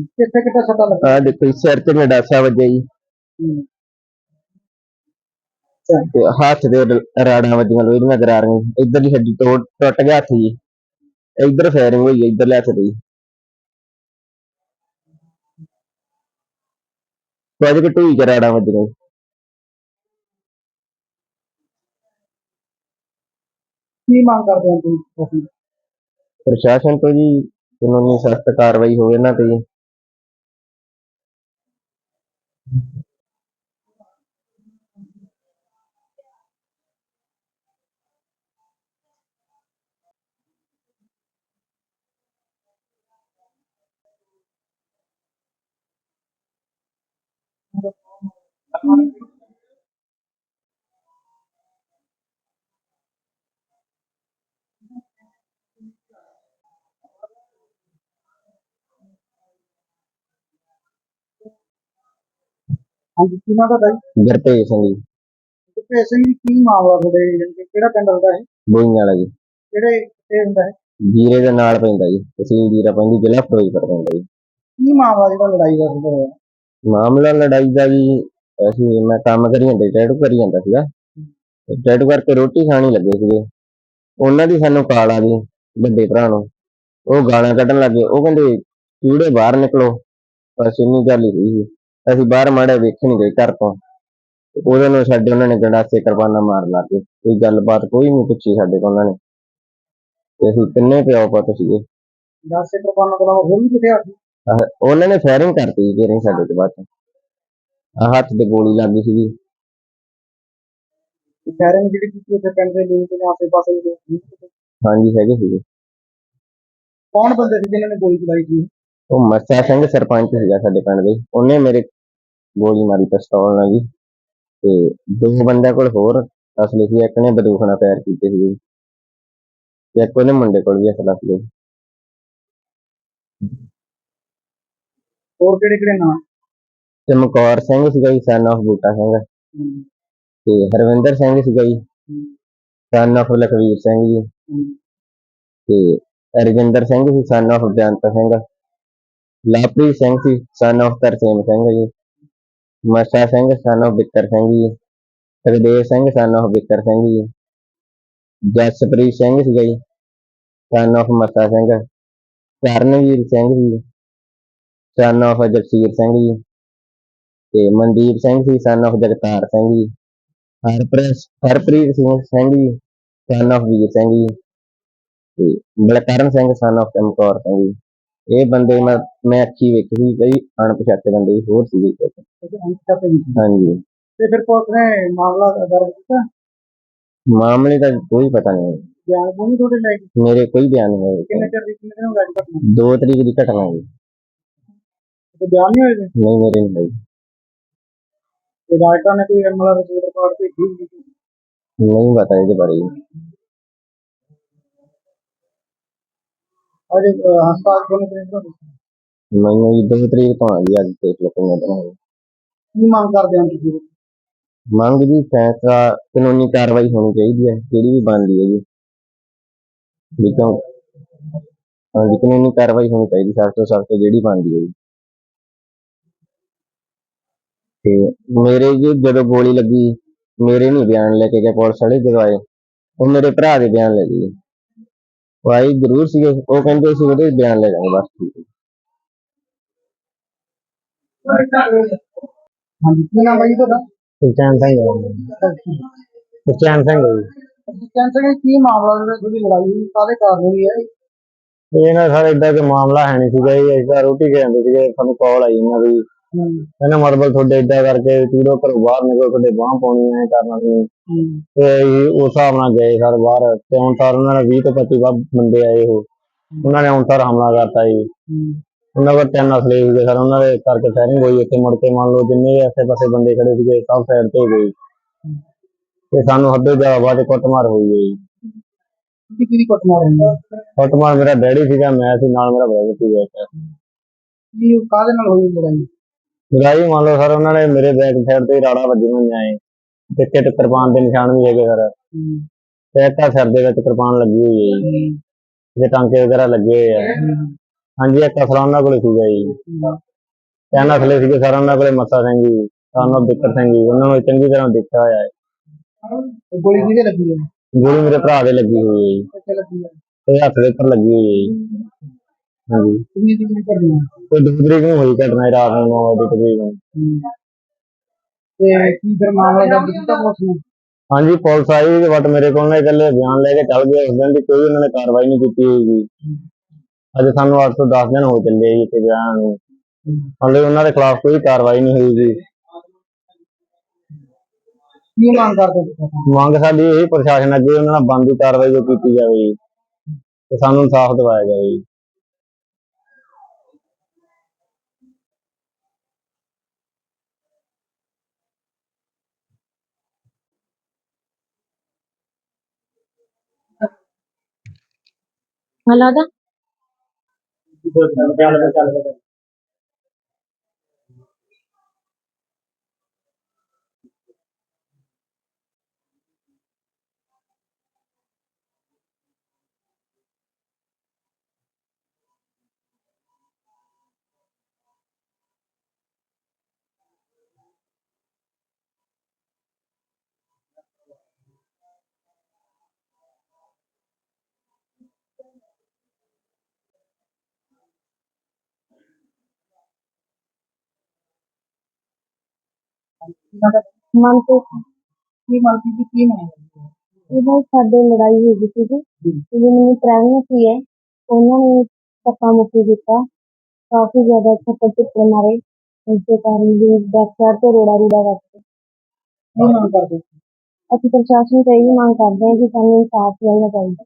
ਕਿੱਥੇ ਕਿੱਥੇ ਸੱਟਾਂ ਲੱਗੀਆਂ? ਆ ਦੇਖੋ ਜੀ, ਸਿਰ ਤੇ ਨਡਾਸਾ ਵੱਜਿਆ ਜੀ। ਤੇ ਹੱਥ ਦੇ ਰ- ਰਾੜਾਂ ਵੱਜੀਆਂ ਲੋਹੇ ਦੀਆਂ ਗਰਾਰੀਆਂ ਇੱਧਰਲੀ ਹੱਡੀ ਤੋੜ ਟੁੱਟ ਗਿਆ ਹੱਥ ਜੀ। ਇੱਧਰ ਫਾਇਰਿੰਗ ਹੋਈ ਹੈ ਇੱਧਰਲੇ ਹੱਥ ਤੇ ਜੀ। ਕੁਝ ਕੁ ਢੂਈ ਚ ਰਾੜਾਂ ਵੱਜੀਆਂ ਜੀ। ਕੀ ਮੰਗ ਕਰਦੇ ਹੋ ਤੁਸੀਂ? ਪ੍ਰਸ਼ਾਸਨ ਤੋਂ ਜੀ ਕਾਨੂੰਨੀ ਸਖਤ ਕਾਰਵਾਈ ਹੋਵੇ ਇਹਨਾਂ ਤੇ ਜੀ। ਹਾਂਜੀ ਕਿਹਨਾਂ ਦਾ ਬਾਈ? ਗੁਰਤੇਜ ਸਿੰਘ ਜੀ। ਤੇ ਸਿੰਘ ਜੀ ਕੀ ਮਾਮਲਾ ਤੁਹਾਡੇ? ਜਾਣੀ ਕਿ ਕਿਹੜਾ ਪਿੰਡ ਹੁੰਦਾ ਹੈ ਬੋਈਆਂ ਵਾਲਾ ਜੀ। ਕਿਹੜੇ ਇਹ ਹੁੰਦਾ ਹੈ ਜੀਰੇ ਦੇ ਨਾਲ ਪੈਂਦਾ ਜੀ। ਤਹਿਸੀਲ ਜੀਰਾ ਪੈਂਦੀ ਜ਼ਿਲ੍ਹਾ ਫਿਰੋਜ਼ਪੁਰ ਪੈਂਦਾ ਜੀ। ਕੀ ਮਾਮਲਾ ਜਿਹੜਾ ਲੜਾਈ ਦਾ ਹੁੰਦਾ ਹੋਇਆ? ਮਾਮਲਾ ਲੜਾਈ ਦਾ ਜੀ ਅਸੀਂ ਮੈਂ ਕੰਮ ਕਰੀ ਜਾਂਦਾ ਟੈਟੂ ਕਰੀ ਜਾਂਦਾ ਸੀਗਾ। ਟੈਟੂ ਕਰਕੇ ਰੋਟੀ ਖਾਣੀ ਲੱਗੇ ਸੀਗੇ। ਉਹਨਾਂ ਦੀ ਸਾਨੂੰ ਕਾਲ ਆ ਗਈ ਵੱਡੇ ਭਰਾ ਨੂੰ। ਉਹ ਗਾਲਾਂ ਕੱਢਣ ਲੱਗੇ ਉਹ ਕਹਿੰਦੇ ਕੀੜੇ ਬਾਹਰ ਨਿਕਲੋ? ਬਸ ਇੰਨੀ ਗੱਲ ਹੀ ਸੀ। ਅਸੀਂ ਬਾਹਰ ਮਾੜੇ ਵੇਖ ਨਹੀਂ ਗਏ ਘਰ ਤੋਂ। ਤੇ ਉਹਦੇ ਨੂੰ ਸਾਡੇ ਉਹਨਾਂ ਨੇ ਗੰਡਾਸੇ ਕਿਰਪਾਨਾਂ ਮਾਰ ਲਾ ਕੇ ਕੋਈ ਗੱਲਬਾਤ ਕੋਈ ਨਹੀਂ ਪੁੱਛੀ ਸਾਡੇ ਕੋਲ ਉਹਨਾਂ ਨੇ। ਤੇ ਅਸੀਂ ਤਿੰਨੇ ਪਿਓ ਪੁੱਤ ਸੀਗੇ। 10 ਸੈਕਟਰ ਪਾਉਣ ਕੋਲ ਹੋਰ ਵੀ ਕਿਤੇ ਆ ਉਹਨਾਂ ਨੇ ਫਾਇਰਿੰਗ ਕਰਤੀ ਜੀ ਫੇਰ ਸਾਡੇ ਤੋਂ ਬਾਅਦ। ਆਹ ਹੱਥ ਤੇ ਗੋਲੀ ਲੱਗ ਗਈ ਸੀਗੀ। ਫਾਇਰਿੰਗ ਜਿਹੜੀ ਕੀਤੀ ਉੱਥੇ ਪਿੰਡ ਦੇ ਲੋਕ ਆਸੇ ਪਾਸੇ ਦੇ ਲੋਕ ਹਾਂਜੀ ਹੈਗੇ ਸੀਗੇ। ਕੌਣ ਬੰਦੇ ਸੀ ਜਿਨ੍ਹਾਂ ਨੇ ਗੋਲੀ ਚਲਾਈ ਸੀ? ਉਹ ਮੱਸਾ ਸਿੰਘ ਸਰਪੰਚ ਸੀਗਾ ਸਾਡੇ ਪਿੰਡ ਦੇ। ਉਹਨੇ ਮੇਰੇ ਗੋਲੀ ਮਾਰੀ ਪਿਸਤੌਲ ਨਾਲ ਜੀ। ਤੇ ਦੋ ਬੰਦਿਆਂ ਕੋਲ ਹੋਰ ਅਸਲੇ ਸੀ ਇੱਕ ਨੇ ਬੰਦੂਕ ਨਾਲ ਫਾਇਰ ਕੀਤੇ ਸੀ ਤੇ ਇੱਕ ਉਹਨੇ ਮੁੰਡੇ ਕੋਲ ਵੀ ਅਸਲਾ ਸੀ ਹੋਰ ਕਿਹੜੇ ਕਿਹੜੇ ਨਾਮ ਚਮਕੌਰ ਸਿੰਘ ਸੀਗਾ ਜੀ ਸਨ of ਬੂਟਾ ਸਿੰਘ ਹਮ, ਤੇ ਹਰਵਿੰਦਰ ਸਿੰਘ ਸੀਗਾ ਜੀ ਹਮ, ਸਨ of ਲਖਵੀਰ ਸਿੰਘ ਜੀ ਹਮ, ਤੇ ਰਜਿੰਦਰ ਸਿੰਘ ਸੀ ਸਨ of ਬੇਅੰਤ ਸਿੰਘ ਲਵਪ੍ਰੀਤ ਸਿੰਘ ਸੀ ਸਨ of ਤਰਸੇਮ ਸਿੰਘ ਜੀ ਮੱਸਾ ਸਿੰਘ ਸਨ of ਬਿੱਕਰ ਸਿੰਘ ਜੀ ਸੁਖਦੇਵ ਸਿੰਘ ਸਨ of ਬਿੱਕਰ ਸਿੰਘ ਜੀ ਜਸਪ੍ਰੀਤ ਸਿੰਘ ਸੀਗਾ ਜੀ ਸਨ of Massa Singh Karanveer Singh ji son of Jagsir Singh ji ਤੇ ਮਨਦੀਪ ਸਿੰਘ ਸੀ ਸਨ of Jagtar Singh ji. Harpreet Harpreet Singh Singh ji son of ਵੀਰ ਸਿੰਘ ਜੀ। ਤੇ ਬਲਕਰਨ ਸਿੰਘ ਸਨ of ਚਮਕੌਰ ਸਿੰਘ ਜੀ। ਇਹ ਬੰਦੇ ਮੈਂ ਮੈਂ ਅੱਖੀ ਵੇਖੀ ਸੀ ਕਈ ਅਣਪਛਾਤੇ ਬੰਦੇ ਹੋਰ ਸੀਗੇ। ਹਾਂਜੀ। ਤੇ ਫਿਰ ਪੁਲਿਸ ਨੇ ਮਾਮਲਾ ਦਰਜ ਕੀਤਾ? ਮਾਮਲੇ ਦਾ ਕੋਈ ਪਤਾ ਨਹੀਂ। ਬਿਆਨ ਕੋਈ ਤੁਹਾਡੇ ਲੈ ਮੇਰੇ ਕੋਈ ਬਿਆਨ ਨਹੀਂ ਕਿੰਨੇ ਚਿਰ ਦੀ ਕਿੰਨੇ ਦਿਨ ਹੋ ਗਏ ਦੋ ਤਰੀਕ ਦੀ ਘਟਨਾ ਜੀ। ਤੇ ਬਿਆਨ ਨਹੀਂ ਹੋਏ? ਨਹੀਂ ਮੇਰੇ ਨਹੀਂ ਤੇ ਡਾਕਟਰ ਨੇ ਕੋਈ ਐਮਐਲਆਰ ਰਿਪੋਰਟ ਰਿਕਾਰਡ ਭੇਜੀ ਹੋਈ ਸੀ। ਨਹੀਂ ਪਤਾ ਇਹਦੇ ਬਾਰੇ ਜੀ। ਅਜੇ ਅਹ, ਹਸਪਤਾਲ ਕੋਲ ਪ੍ਰੇਸ਼ਰ ਹੋ ਮੈਨੂੰ ਜੀ ਦੋ ਤਰੀਕ ਤੋਂ ਆ ਜੀ ਅੱਜ ਦੇਖ ਲਓ ਕਿੰਨੇ ਦਿਨ ਹੋ ਗਏ। ਕੀ ਮੰਗ ਕਰਦੇ ਹੋ ਤੁਸੀਂ? ਮੰਗ ਜੀ ਫੈਸਲਾ ਕਾਨੂੰਨੀ ਕਾਰਵਾਈ ਹੋਣੀ ਚਾਹੀਦੀ ਹੈ ਜਿਹੜੀ ਵੀ ਬਣਦੀ ਹੈ ਜੀ। ਵੀ ਕਿਉਂ? ਹਾਂਜੀ ਕਾਨੂੰਨੀ ਕਾਰਵਾਈ ਹੋਣੀ ਚਾਹੀਦੀ ਸਖਤ ਤੋਂ ਸਖਤ ਜਿਹੜੀ ਬਣਦੀ ਹੈ ਜੀ। ਤੇ ਮੇਰੇ ਜੀ ਜਦੋਂ ਗੋਲੀ ਲੱਗੀ ਮੇਰੇ ਨਹੀਂ ਬਿਆਨ ਲੈ ਕੇ ਗਏ ਪੁਲਿਸ ਵਾਲੇ ਜਦੋਂ ਆਏ ਉਹ ਮੇਰੇ ਭਰਾ ਦੇ ਬਿਆਨ ਲੈ ਗਏ। ਆਏ ਜ਼ਰੂਰ ਸੀਗੇ ਉਹ ਕਹਿੰਦੇ ਸੀ ਉਹਦੇ ਬਿਆਨ ਲੈ ਜਾਵਾਂਗੇ ਬਸ ਠੀਕ ਹੈ। ਹਾਂਜੀ ਕੀ ਨਾਮ ਹੈ ਜੀ ਤੁਹਾਡਾ? ਸੁਲਤਾਨ ਸਿੰਘ। ਸੁਲਤਾਨ ਸਿੰਘ ਜੀ। ਕੈਂਸਰ ਕੀ ਮਾਮਲਾ ਜਿਹੜਾ ਜਿਹੜੀ ਲੜਾਈ ਹੋਈ? ਕਾਹਦੇ ਕਾਰਨ ਹੋਈ ਹੈ ਇਹ? ਨਾ ਸਾਰੇ ਇਦਾਂ ਦਾ ਮਾਮਲਾ ਹੈ ਨਹੀਂ ਸੀਗਾ ਜੀ ਅਸੀਂ ਤਾਂ ਰੋਟੀ ਖਾਂਦੇ ਸੀਗੇ ਸਾਨੂੰ ਕਾਲ ਆਈ ਇਹਨਾਂ ਦੀ। ਕਹਿੰਦਾ ਮਤਲਬ ਤੁਹਾਡੇ ਇਦਾਂ ਕਰਕੇ ਤੂਰੋ ਘਰੋਂ ਬਾਹਰ ਨਿਕਲ ਤੁਹਾਡੇ ਬਾਹ ਪਾਉਣੀ ਐ ਕਰਨਾ ਸੀ ਹੂੰ। ਤੇ ਅਸੀਂ ਉਸ ਹਿਸਾਬ ਨਾਲ ਗਏ ਸਰ ਬਾਹਰ ਤੇ ਹੁਣ ਸਰ ਉਹਨਾਂ ਨੇ 20 ਤੋਂ 25 ਵੱਧ ਬੰਦੇ ਆਏ ਉਹ। ਉਹਨਾਂ ਨੇ ਹੁਣ ਸਰ ਹਮਲਾ ਕਰਤਾ ਜੀ। ਉਹਨਾਂ ਕੋਲ ਤਿੰਨ ਅਸਲੇ ਸੀਗੇ ਸਰ ਉਹਨਾਂ ਦੇ ਕਰਕੇ ਫਾਇਰਿੰਗ ਹੋਈ ਉੱਥੇ ਮੁੜ ਕੇ ਮੰਨ ਲਓ ਜਿੰਨੇ ਆਸੇ ਪਾਸੇ ਬੰਦੇ ਖੜੇ ਸੀਗੇ ਸਭ ਸਾਈਡ ਤੇ ਹੋ। ਗਏ। ਤੇ ਸਾਨੂੰ ਹੱਦੋਂ ਜ਼ਿਆਦਾ ਬਾਅਦ ਕੁੱਟਮਾਰ ਹੋਈ ਹੈ ਜੀ। ਕੀ ਕੀ ਕੁੱਟਮਾਰ ਹੋਈ ਹੈ? ਕੁੱਟਮਾਰ ਮੇਰਾ ਡੈਡੀ ਸੀਗਾ ਮੈਂ ਸੀ ਨਾਲ ਮੇਰਾ ਬ੍ਰਦਰ ਸੀਗਾ ਇੱਕ। ਕੀ ਕਾਹਦੇ ਨਾਲ ਹੋਈ ਲੜਾਈ? ਲੜਾਈ ਮੰਨ ਲਓ ਸਰ ਉਹਨਾਂ ਨੇ ਮੇਰੇ ਬੈਕ ਸਾਈਡ ਤੇ ਰਾੜਾ ਵੱਜੀਆਂ ਹੋਈਆਂ ਏ। ਤੇ ਕਿਤੇ ਕਿਰਪਾਨ ਦੇ ਨਿਸ਼ਾਨ ਵੀ ਹੈਗੇ ਸਰ। ਤੇ ਇੱਕ ਆਹ ਸਿਰ ਦੇ ਵਿੱਚ ਕਿਰਪਾਨ ਲੱਗੀ ਹੋਈ ਹੈ। ਜੀ ਟਾਂਕੇ ਵਗੈਰਾ ਲੱਗੇ ਹੋਏ ਆ। ਹਾਂਜੀ ਇੱਕ ਅਸਲਾ ਉਹਨਾਂ ਕੋਲੇ ਸੀਗਾ ਜੀ। ਤਿੰਨ ਅਸਲੇ ਸੀਗੇ ਸਰ ਉਹਨਾਂ ਕੋਲੇ ਮੱਸਾ ਸਿੰਘ ਜੀ ਸਾਨੂੰ ਬਿੱਕਰ ਸਿੰਘ ਜੀ ਉਹਨਾਂ ਨੂੰ ਚੰਗੀ ਤਰ੍ਹਾਂ ਦੇਖਿਆ ਹੋਇਆ ਹੈ ਗੋਲੀ ਕਿਹਦੇ ਲੱਗੀ ਹੈ ਗੋਲੀ ਮੇਰੇ ਭਰਾ ਦੇ ਲੱਗੀ ਹੋਈ ਹੈ ਜੀ। ਤੇ ਹੱਥ ਦੇ ਉੱਪਰ ਲੱਗੀ ਹੋਈ ਹੈ ਜੀ। ਹਾਂਜੀ। ਕਿੰਨੀ ਦੀ ਗੋਲੀ ਕਰਨੀ? ਹੈ ਤੇ ਦੋ ਤਰੀਕ ਨੂੰ ਹੋਈ ਘਟਨਾ ਇਹ ਰਾਤ ਨੂੰ 9 ਵਜੇ ਤਕਰੀਬਨ। ਹਮ। ਤੇ ਕੀ ਫਿਰ ਮਾਮਲਾ ਦਰਜ ਕੀਤਾ ਪੁਲਿਸ ਨੇ? ਹਾਂਜੀ ਪੁਲਿਸ ਆਈ ਬਟ ਮੇਰੇ ਕੋਲ ਨਾ ਇਕੱਲੇ ਬਿਆਨ ਲੈ ਕੇ ਚੱਲ ਗਏ ਉਸ ਦਿਨ ਦੀ ਕੋਈ ਉਹਨਾਂ ਨੇ ਕਾਰਵਾਈ ਨਹੀਂ ਕੀਤੀ ਹੋਈ ਅੱਜ ਸਾਨੂੰ 8 ਤੋਂ 10 ਦਿਨ ਹੋ ਚੱਲੇ ਜੀ ਤੇ ਬਿਆਨ ਨੂੰ। ਹਾਲੇ ਉਹਨਾਂ ਦੇ ਖਿਲਾਫ ਕੋਈ ਕਾਰਵਾਈ ਨਹੀਂ ਹੋਈ ਜੀ। ਕੀ ਮੰਗ ਕਰਦੇ ਤੁਸੀਂ? ਮੰਗ ਸਾਡੀ ਇਹ ਪ੍ਰਸ਼ਾਸਨ ਅੱਗੇ ਉਹਨਾਂ ਨਾਲ ਬਣਦੀ ਕਾਰਵਾਈ ਜੋ ਕੀਤੀ ਜਾਵੇ ਜੀ। ਤੇ ਸਾਨੂੰ ਇਨਸਾਫ ਦਿਵਾਇਆ ਜਾਵੇ ਜੀ। ਮੈਲਾ ਮੈਂ ਚੱਲ ਦਾ ਚੱਲ ਚੱਲ ਚੱਲ ਚੱਲ ਮਨ ਤੋਂ ਕੀ ਮੰਗ ਕੀਤੀ ਕੀ ਮੰਗ ਇਹਨਾਂ ਸਾਡੇ ਲੜਾਈ ਹੋ ਗਈ ਸੀ ਜੀ ਜਦੋਂ ਮੈਨੂੰ ਪ੍ਰੈਗਨੈਂਸੀ ਹੈ ਉਹਨਾਂ ਨੇ ਧੱਕਾ ਮੁੱਕੀ ਕੀਤਾ। ਕਾਫੀ ਜ਼ਿਆਦਾ ਥੱਪੜ ਥੁੱਪੜ ਮਾਰੇ। ਇਸ ਦੇ ਕਾਰਨ ਜੀ ਬੈਕ ਸਾਈਡ ਤੇ ਰੋੜਾ ਰੂੜਾ ਵੱਜ ਗਿਆ। ਕੀ ਮੰਗ ਕਰਦੇ ਅਸੀਂ ਪ੍ਰਸ਼ਾਸਨ ਤੋਂ ਇਹ ਮੰਗ ਕਰਦੇ ਹਾਂ ਕਿ ਸਾਨੂੰ ਇਨਸਾਫ ਮਿਲਣਾ ਚਾਹੀਦਾ।